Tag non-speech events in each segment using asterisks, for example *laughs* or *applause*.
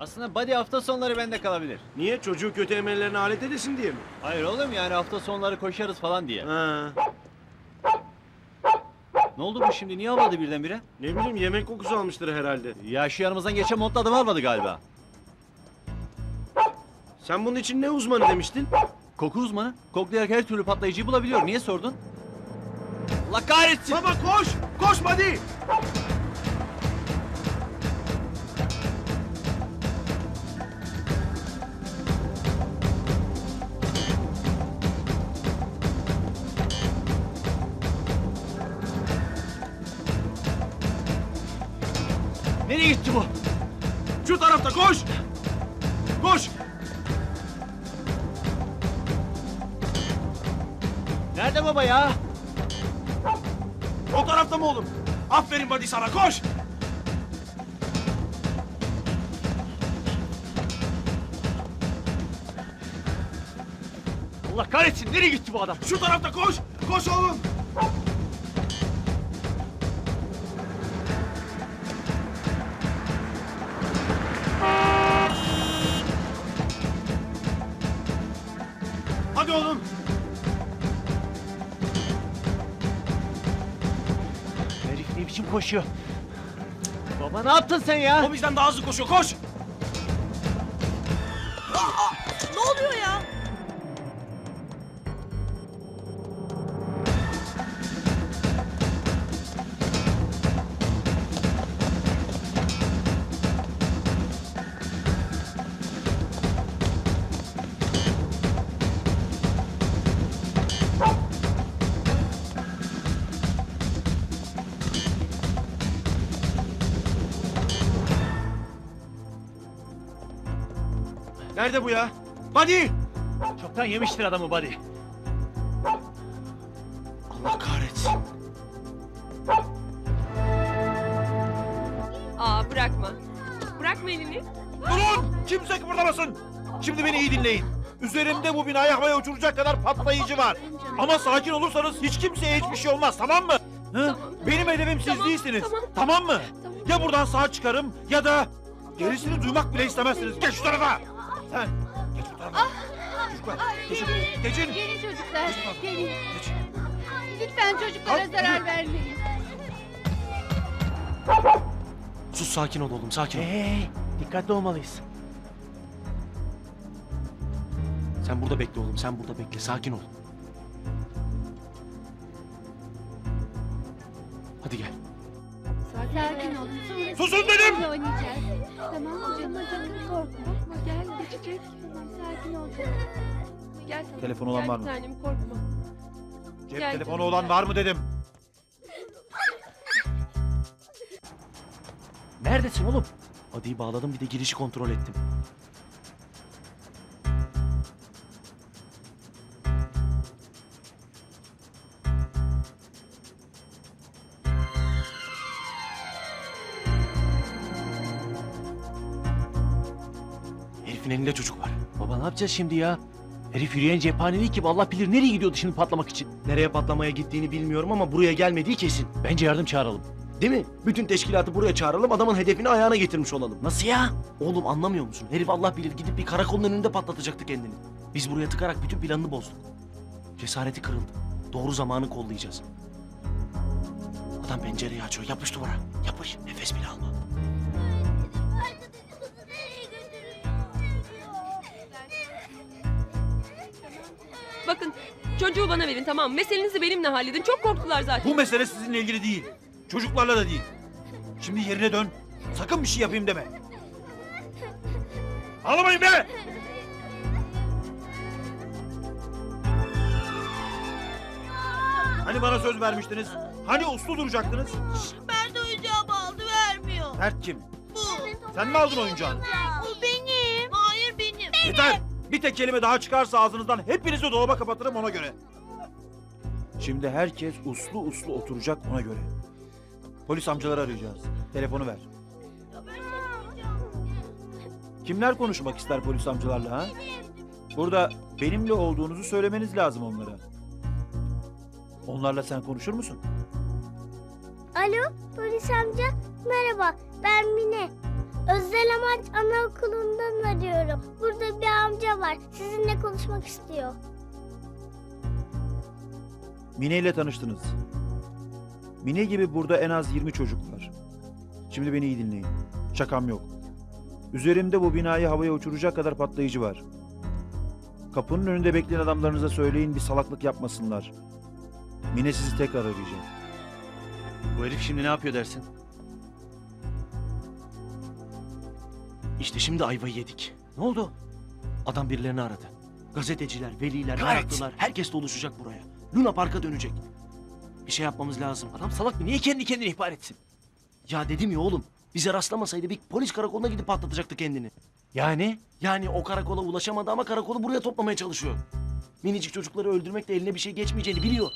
Aslında body hafta sonları bende kalabilir. Niye? Çocuğu kötü emellerine alet edesin diye mi? Hayır oğlum yani hafta sonları koşarız falan diye. Ha. Ne oldu bu şimdi? Niye havladı birdenbire? Ne bileyim yemek kokusu almıştır herhalde. Ya şu yanımızdan geçen montlu adam almadı galiba. Sen bunun için ne uzmanı demiştin? Koku uzmanı. Koklayarak her türlü patlayıcıyı bulabiliyor. Niye sordun? Allah kahretsin! Baba koş! Koş hadi! Nereye gitti bu? Şu tarafta koş! Koş! Nerede baba ya? O tarafta mı oğlum? Aferin Badi sana koş! Allah kahretsin nereye gitti bu adam? Şu tarafta koş! Koş oğlum! Biçim koşuyor? Baba ne yaptın sen ya? O bizden daha hızlı koşuyor koş! Ne oluyor ya? Nerede bu ya? Badi! Çoktan yemiştir adamı body. Allah kahretsin. Aa bırakma. Bırakma elini. Durun! Kimse kıpırdamasın! Şimdi beni iyi dinleyin. Üzerimde bu binayı havaya uçuracak kadar patlayıcı var. Ama sakin olursanız hiç kimseye hiçbir şey olmaz tamam mı? Hı? Tamam. Benim hedefim siz Tamam, değilsiniz. tamam. Tamam mı? Tamam. Ya buradan sağ çıkarım ya da gerisini duymak bile istemezsiniz. Geç şu tarafa! Sen geç bu tarafa. Çocuklar geçin. Geçin. Gelin çocuklar, gelin. Geçin. Lütfen çocuklara Al, zarar vermeyin. Sus sakin ol oğlum sakin ol. Hey, dikkatli olmalıyız. Sen burada bekle oğlum sen burada bekle sakin ol. Hadi gel. Sakin olun. Susun dedim! oynayacağız. Tamam mı canım? Sakın korkma. Geçecek. Tamam sakin ol canım. Gel sana. Telefon olan Gel var bir mı? tanem korkma. Cep Gel telefonu canım, olan gel. var mı dedim. Neredesin oğlum? Hadi'yi bağladım bir de girişi kontrol ettim. Herifin elinde çocuk var. Baba ne yapacağız şimdi ya? Herif yürüyen cephanelik gibi Allah bilir nereye gidiyordu şimdi patlamak için. Nereye patlamaya gittiğini bilmiyorum ama buraya gelmediği kesin. Bence yardım çağıralım. Değil mi? Bütün teşkilatı buraya çağıralım adamın hedefini ayağına getirmiş olalım. Nasıl ya? Oğlum anlamıyor musun? Herif Allah bilir gidip bir karakolun önünde patlatacaktı kendini. Biz buraya tıkarak bütün planını bozduk. Cesareti kırıldı. Doğru zamanı kollayacağız. Adam pencereyi açıyor. Yapış duvara. Yapış. Nefes bile alma. Çocuğu bana verin tamam? Meselenizi benimle halledin. Çok korktular zaten. Bu mesele sizinle ilgili değil. Çocuklarla da değil. Şimdi yerine dön. Sakın bir şey yapayım deme. Ağlamayın be! Hani bana söz vermiştiniz? Hani uslu duracaktınız? Ben de oyuncağımı aldı vermiyor. Mert kim? Bu. Sen mi aldın oyuncağını? Bu benim. Hayır benim. Yeter! Bir tek kelime daha çıkarsa ağzınızdan hepinizi dolaba kapatırım ona göre. Şimdi herkes uslu uslu oturacak ona göre. Polis amcaları arayacağız. Telefonu ver. Kimler konuşmak ister polis amcalarla ha? Burada benimle olduğunuzu söylemeniz lazım onlara. Onlarla sen konuşur musun? Alo polis amca merhaba ben Mine. Özel amaç anaokulundan arıyorum. Burada bir amca var. Sizinle konuşmak istiyor. Mine ile tanıştınız. Mine gibi burada en az 20 çocuk var. Şimdi beni iyi dinleyin. Şakam yok. Üzerimde bu binayı havaya uçuracak kadar patlayıcı var. Kapının önünde bekleyen adamlarınıza söyleyin bir salaklık yapmasınlar. Mine sizi tekrar arayacak. Bu herif şimdi ne yapıyor dersin? İşte şimdi ayvayı yedik. Ne oldu? Adam birilerini aradı. Gazeteciler, veliler, Kahretsin. meraklılar herkes doluşacak buraya. Luna Park'a dönecek. Bir şey yapmamız lazım. Adam salak mı? Niye kendi kendine ihbar etsin? Ya dedim ya oğlum. Bize rastlamasaydı bir polis karakoluna gidip patlatacaktı kendini. Yani? Yani o karakola ulaşamadı ama karakolu buraya toplamaya çalışıyor. Minicik çocukları öldürmek de eline bir şey geçmeyeceğini biliyor.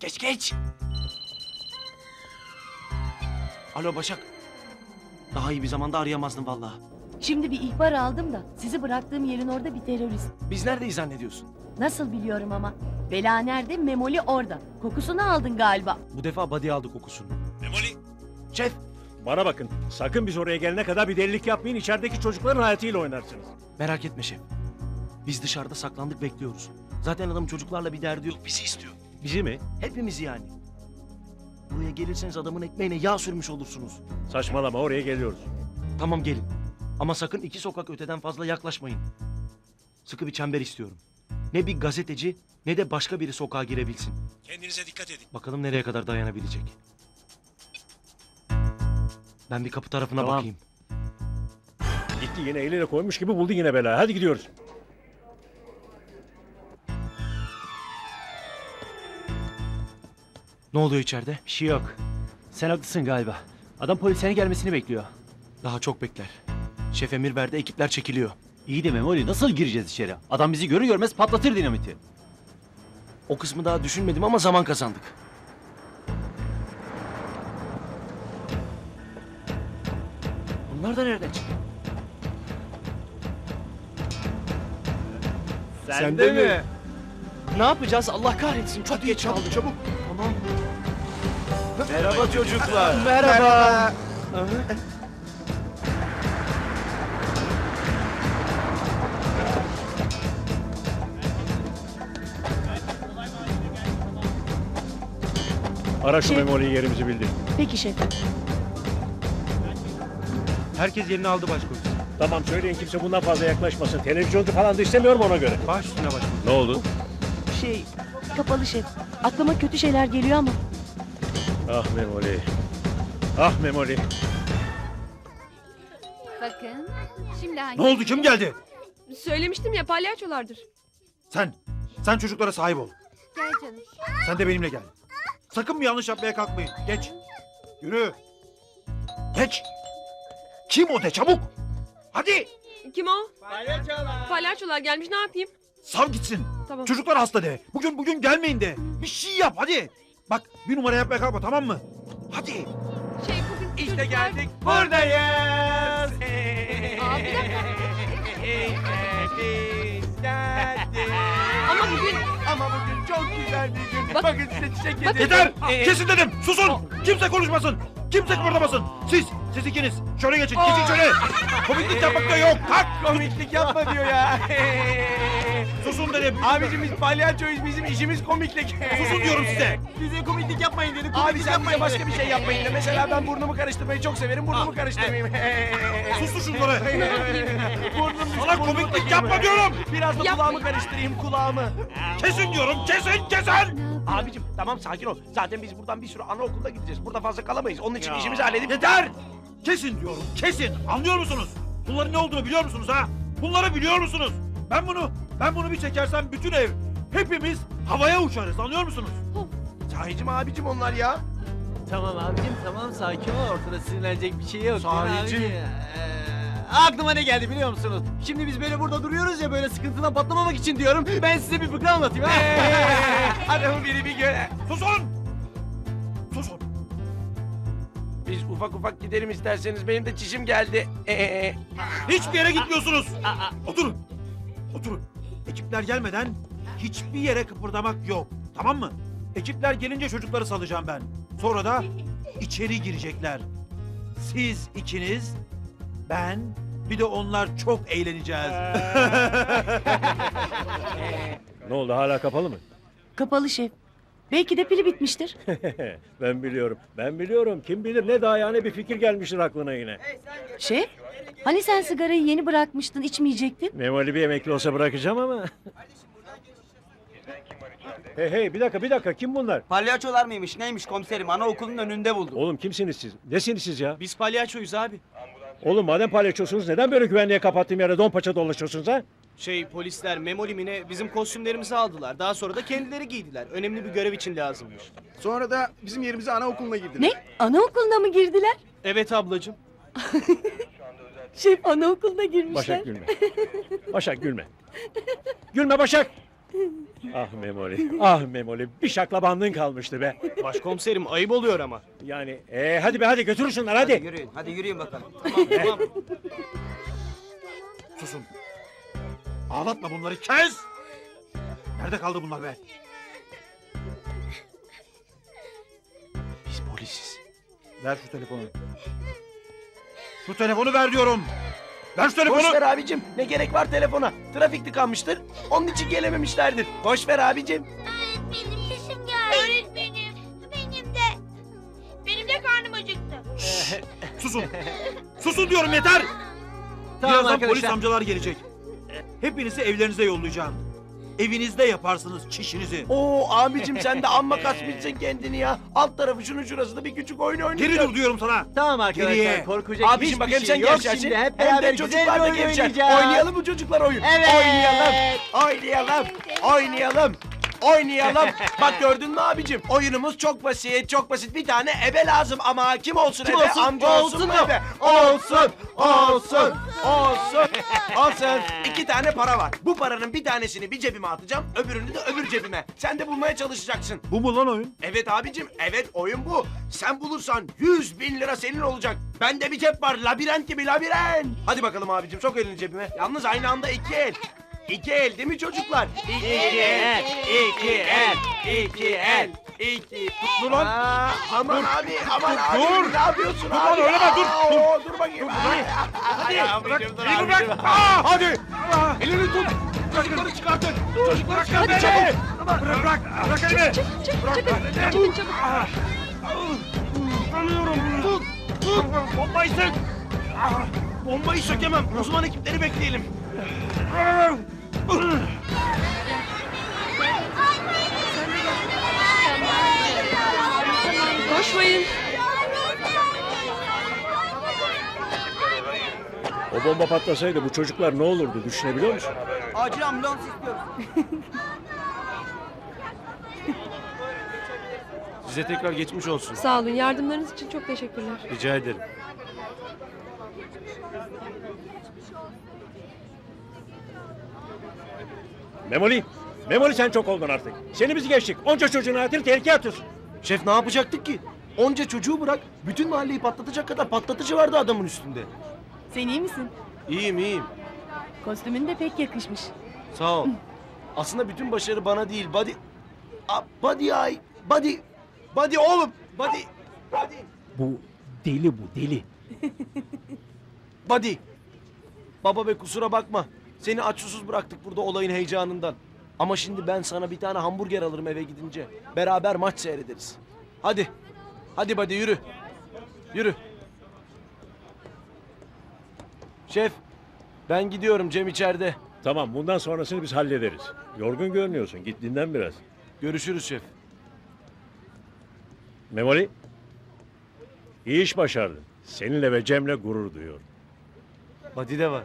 Geç geç. Alo Başak. Daha iyi bir zamanda arayamazdın vallahi. Şimdi bir ihbar aldım da sizi bıraktığım yerin orada bir terörist. Biz neredeyiz zannediyorsun? Nasıl biliyorum ama. Bela nerede? Memoli orada. Kokusunu aldın galiba. Bu defa body aldı kokusunu. Memoli. Şef. Bana bakın. Sakın biz oraya gelene kadar bir delilik yapmayın. İçerideki çocukların hayatıyla oynarsınız. Merak etme şef. Biz dışarıda saklandık bekliyoruz. Zaten adam çocuklarla bir derdi yok. Bizi istiyor. Bizi mi? Hepimizi yani. Buraya gelirseniz adamın ekmeğine yağ sürmüş olursunuz. Saçmalama oraya geliyoruz. Tamam gelin. Ama sakın iki sokak öteden fazla yaklaşmayın. Sıkı bir çember istiyorum. Ne bir gazeteci ne de başka biri sokağa girebilsin. Kendinize dikkat edin. Bakalım nereye kadar dayanabilecek. Ben bir kapı tarafına Tamam. bakayım. Gitti yine eliyle koymuş gibi buldu yine bela. Hadi gidiyoruz. Ne oluyor içeride? Bir şey yok. Sen haklısın galiba. Adam polislerin gelmesini bekliyor. Daha çok bekler. Şef emir verdi ekipler çekiliyor. İyi de Memoli nasıl gireceğiz içeri? Adam bizi görür görmez patlatır dinamiti. O kısmı daha düşünmedim ama zaman kazandık. Bunlar da nereden çıktı? Sen, de mi? Ne yapacağız? Allah kahretsin. Çok geç kaldık. Çabuk. Tamam. Merhaba çocuklar. Merhaba. Ara şu Şey- Memoli'yi yerimizi bildir. Peki şef. Herkes yerini aldı başkomiser. Tamam söyleyin kimse bundan fazla yaklaşmasın. Televizyoncu falan da istemiyorum ona göre. Baş üstüne başkomiser. Ne oldu? Şey, kapalı şef. Aklıma kötü şeyler geliyor ama. Ah Memoli. Ah Memoli. Bakın. Şimdi hangi... Ne oldu kim geldi? Söylemiştim ya palyaçolardır. Sen. Sen çocuklara sahip ol. Gel canım. Sen de benimle gel. Sakın bir yanlış yapmaya kalkmayın. Geç. Yürü. Geç. Kim o de çabuk. Hadi. Kim o? Palyaçolar. Palyaçolar gelmiş ne yapayım? Sav gitsin. Tamam. Çocuklar hasta de. Bugün bugün gelmeyin de. Bir şey yap hadi. Bak bir numara yapmaya kalkma tamam mı? Hadi. Şey bugün İşte geldik. Buradayız. Aa, bir dakika. Ama bugün Ama bugün çok güzel bir gün. Bak- Bakın size çiçek Bak- Yeter. Kesin dedim. Susun. Kimse konuşmasın. Kimse kıpırdamasın. Siz, siz ikiniz. Şöyle geçin. Geçin şöyle. Komiklik yapmak da yok. Kalk. Komiklik yapma diyor ya. *laughs* Susun dedim. Abicim biz palyaçoyuz bizim işimiz komiklik. Susun diyorum size. Bize komiklik yapmayın dedik. Abi sen bize başka bir şey yapmayın de. Mesela ben burnumu karıştırmayı çok severim. Burnumu karıştırmayayım. Susun şunları. *laughs* Burnum Sana komiklik yapma diyorum. Biraz da Yapmayın. kulağımı karıştırayım kulağımı. Kesin diyorum. Kesin kesin. Abicim tamam sakin ol. Zaten biz buradan bir sürü anaokuluna gideceğiz. Burada fazla kalamayız. Onun için işimizi halledip... Yeter. Kesin diyorum. Kesin. Anlıyor musunuz? Bunların ne olduğunu biliyor musunuz ha? Bunları biliyor musunuz? Ben bunu, ben bunu bir çekersem bütün ev, hepimiz havaya uçarız. Anlıyor musunuz? Sahicim abicim onlar ya. Tamam abicim tamam sakin ol. Ortada sinirlenecek bir şey yok. Sahicim. Abicim. Ee, aklıma ne geldi biliyor musunuz? Şimdi biz böyle burada duruyoruz ya böyle sıkıntıdan patlamamak için diyorum. Ben size bir fıkra anlatayım ha. Adamın biri bir göre. Susun. Susun. Biz ufak ufak gidelim isterseniz. Benim de çişim geldi. Ee, Hiçbir yere gitmiyorsunuz. Oturun. Oturun. Ekipler gelmeden hiçbir yere kıpırdamak yok. Tamam mı? Ekipler gelince çocukları salacağım ben. Sonra da içeri girecekler. Siz ikiniz ben, bir de onlar çok eğleneceğiz. *laughs* Ne oldu hala kapalı mı? Kapalı şef. Belki de pili bitmiştir. *laughs* ben biliyorum. Ben biliyorum. Kim bilir ne daha yani bir fikir gelmiştir aklına yine. Şef, hani sen sigarayı yeni bırakmıştın, içmeyecektin? Memoli bir emekli olsa bırakacağım ama. hey hey bir dakika bir dakika kim bunlar? Palyaçolar mıymış neymiş komiserim anaokulunun önünde buldum. Oğlum kimsiniz siz? Nesiniz siz ya? Biz palyaçoyuz abi. Oğlum madem palyaçosunuz neden böyle güvenliğe kapattığım yere don paça dolaşıyorsunuz ha? Şey polisler Memolimine bizim kostümlerimizi aldılar. Daha sonra da kendileri giydiler. Önemli bir görev için lazımmış. Sonra da bizim yerimize anaokuluna girdiler. Ne? Anaokuluna mı girdiler? Evet ablacığım. *laughs* Şef anaokuluna girmişler. Başak gülme. Başak gülme. Gülme Başak. *laughs* Ah Memoli, ah Memoli. Bir şaklabandın kalmıştı be. Başkomiserim ayıp oluyor ama. Yani ee, hadi be hadi götürün şunları hadi. Yürüyün hadi yürüyün bakalım. *laughs* Tamam. Susun. Ağlatma bunları kes. Nerede kaldı bunlar be? Biz polisiz. Ver şu telefonu. Şu telefonu ver diyorum. Ver şu telefonu. Boş ver abicim. Ne gerek var telefona? Trafik tıkanmıştır. Onun için gelememişlerdir. Boş ver abicim. Öğretmenim sesim geldi. Öğretmenim benim de. Benim de karnım acıktı. *laughs* Susun. Susun diyorum yeter. Tamam Birazdan arkadaşlar. polis amcalar gelecek. Hepinizi evlerinize yollayacağım. Evinizde yaparsınız çişinizi. Oo abicim sen de amma kasmışsın kendini ya. Alt tarafı şunun şurasında bir küçük oyun oynayacağız. Geri dur diyorum sana. Tamam arkadaşlar Geriye. korkacak Abicim hiçbir bak hem şey sen yok gevşersin şimdi hep hem beraber güzel çocuklar bir da oyun gevşer. oynayacağız. Oynayalım mı çocuklar oyun? Evet. Oynayalım. Oynayalım. Oynayalım. Oynayalım. *laughs* Bak gördün mü abicim? Oyunumuz çok basit, çok basit. Bir tane ebe lazım ama kim olsun Kim ebe? olsun? Amca olsun, Olsun mu mu? ebe? Olsun, olsun, olsun, *laughs* olsun. İki tane para var. Bu paranın bir tanesini bir cebime atacağım, öbürünü de öbür cebime. Sen de bulmaya çalışacaksın. Bu mu lan oyun? Evet abicim, evet oyun bu. Sen bulursan 100 bin lira senin olacak. Bende bir cep var, labirent gibi labirent. Hadi bakalım abicim, sok elini cebime. Yalnız aynı anda iki el. İki el değil mi çocuklar? İki el, iki el, iki el, iki... Dur lan. aman abi, aman abi. dur. Ne yapıyorsun lan, abi? öyle bak, dur, Aa, dur. oo, Dur bakayım. Hadi, Hadi bırak. Elini bırak. Aa, hadi. Elini tut. Çocukları çıkartın. Çocukları çıkart beni. Bırak bırak. Bırak elimi. Çık, çıkın, çıkın çabuk. Tutamıyorum. Tut. Tut. Bombayı sök. Bombayı sökemem. Uzman ekipleri bekleyelim. Koşmayın. O bomba patlasaydı bu çocuklar ne olurdu düşünebiliyor musun? Acil ambulans istiyoruz. Size tekrar geçmiş olsun. Sağ olun. Yardımlarınız için çok teşekkürler. Rica ederim. Memoli, Memoli sen çok oldun artık. Seni bizi geçtik. Onca çocuğun hayatını tehlikeye atıyorsun. Şef ne yapacaktık ki? Onca çocuğu bırak. Bütün mahalleyi patlatacak kadar patlatıcı vardı adamın üstünde. Sen iyi misin? İyiyim iyiyim. Kostümün de pek yakışmış. Sağ ol. Aslında bütün başarı bana değil. Body... A, body ay. Body... Body oğlum. Body... Body... Bu deli bu deli. *laughs* Body. Baba be kusura bakma. Seni aç susuz bıraktık burada olayın heyecanından. Ama şimdi ben sana bir tane hamburger alırım eve gidince. Beraber maç seyrederiz. Hadi. Hadi Body yürü. Yürü. Şef. Ben gidiyorum Cem içeride. Tamam bundan sonrasını biz hallederiz. Yorgun görünüyorsun. Git dinlen biraz. Görüşürüz şef. Memoli. iyi iş başardın. Seninle ve Cem'le gurur duyuyorum. Body de var.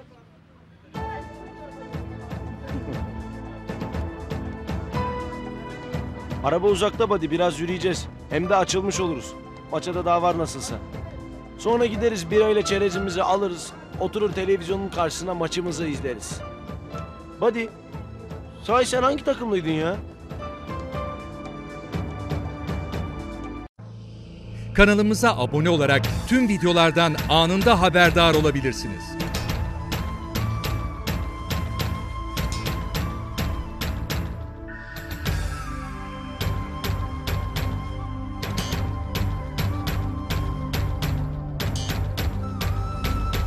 Araba uzakta Body biraz yürüyeceğiz. Hem de açılmış oluruz. Maça da daha var nasılsa. Sonra gideriz birayla çerezimizi alırız. Oturur televizyonun karşısına maçımızı izleriz. Body. Sahi sen hangi takımlıydın ya? Kanalımıza abone olarak tüm videolardan anında haberdar olabilirsiniz.